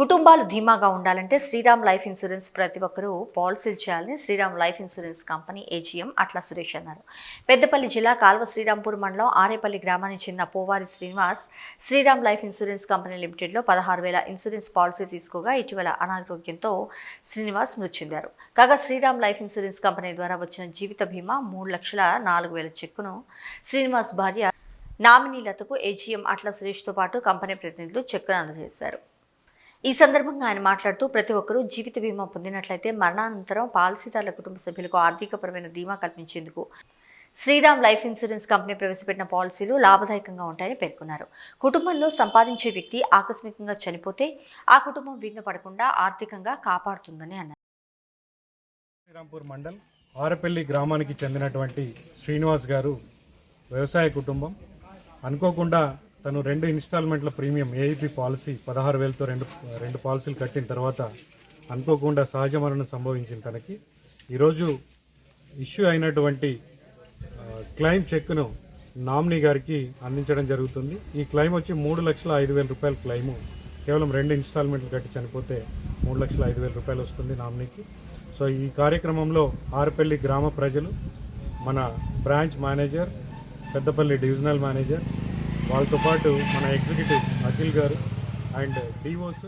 కుటుంబాలు ధీమాగా ఉండాలంటే శ్రీరామ్ లైఫ్ ఇన్సూరెన్స్ ప్రతి ఒక్కరూ పాలసీలు చేయాలని Sriram life insurance company AGM Atla Suresh అన్నారు. పెద్దపల్లి జిల్లా కాల్వ శ్రీరాంపూర్ మండలం ఆరేపల్లి గ్రామానికి చెందిన Powari Srinivas Sriram life insurance company లిమిటెడ్లో పదహారు వేల ఇన్సూరెన్స్ పాలసీ తీసుకోగా ఇటీవల అనారోగ్యంతో శ్రీనివాస్ మృతి చెందారు. కాగా శ్రీరామ్ లైఫ్ ఇన్సూరెన్స్ కంపెనీ ద్వారా వచ్చిన జీవిత బీమా మూడు లక్షల నాలుగు వేల చెక్కును శ్రీనివాస్ భార్య నామినీలతకు ఏజీఎం అట్ల సురేష్తో పాటు కంపెనీ ప్రతినిధులు చెక్కును అందజేశారు. ఈ సందర్భంగా ఆయన మాట్లాడుతూ ప్రతి ఒక్కరూ జీవిత బీమా పొందినట్లయితే మరణానంతరం పాలసీదారుల కుటుంబ సభ్యులకు ఆర్థికపరమైన ధీమా కల్పించేందుకు శ్రీరామ్ లైఫ్ ఇన్సూరెన్స్ కంపెనీ ప్రవేశపెట్టిన పాలసీలు లాభదాయకంగా ఉంటాయని పేర్కొన్నారు. కుటుంబంలో సంపాదించే వ్యక్తి ఆకస్మికంగా చనిపోతే ఆ కుటుంబం వీధిన పడకుండా ఆర్థికంగా కాపాడుతుందని అన్నారు. శ్రీరాంపూర్ మండల్ ఆరపల్లి గ్రామానికి చెందినటువంటి శ్రీనివాస్ గారు వ్యవసాయ కుటుంబం. అనుకోకుండా తను రెండు ఇన్స్టాల్మెంట్ల ప్రీమియం ఏఐపి పాలసీ పదహారు వేలతో రెండు రెండు పాలసీలు కట్టిన తర్వాత అనుకోకుండా సహజ మరణం సంభవించింది తనకి. ఈరోజు ఇష్యూ అయినటువంటి క్లైమ్ క్లెయిమ్ చెక్ను నామినీ గారికి అందించడం జరుగుతుంది. ఈ క్లైమ్ వచ్చి మూడు లక్షల ఐదు వేల రూపాయల క్లైము కేవలం రెండు ఇన్స్టాల్మెంట్లు కట్టి చనిపోతే మూడు లక్షల ఐదు వేల రూపాయలు వస్తుంది నామినీకి. సో ఈ కార్యక్రమంలో ఆరుపల్లి గ్రామ ప్రజలు మన branch manager Peddapalli divisional manager వాళ్ళతో పాటు మన ఎగ్జిక్యూటివ్ అఖిల్ గారు అండ్ డిఓస్